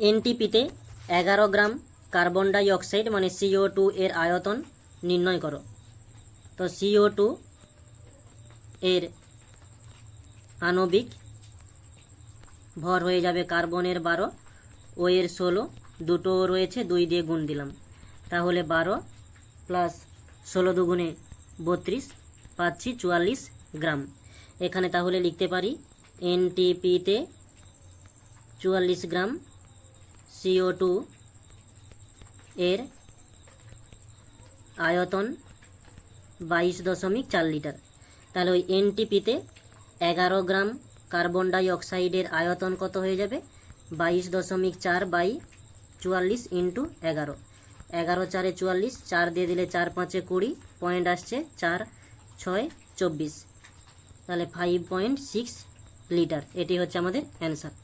এনটিপিতে এগারো গ্রাম carbon dioxide মানে CO two এর আয়তন নির্ণয় করো। তো সিও টু এর আণবিক ভর হয়ে যাবে কার্বনের বারো ও এর ষোলো, দুটো রয়েছে, দুই দিয়ে গুণ দিলাম। তাহলে বারো প্লাস ষোলো দুগুণে বত্রিশ পাচ্ছি চুয়াল্লিশ গ্রাম। এখানে তাহলে লিখতে পারি এনটিপিতে চুয়াল্লিশ গ্রাম সিও টু এর আয়তন বাইশ দশমিক চার লিটার। তাহলে ওই এনটিপিতে এগারো গ্রাম কার্বন ডাই অক্সাইডের আয়তন কত হয়ে যাবে? বাইশ দশমিক চার বাই চুয়াল্লিশ ইন্টু এগারো। এগারো চারে চুয়াল্লিশ, চার দিয়ে দিলে চার পাঁচে কুড়ি পয়েন্ট আসছে চার, ছয়, চব্বিশ। তাহলে ফাইভ পয়েন্ট সিক্স লিটার, এটি হচ্ছে আমাদের অ্যান্সার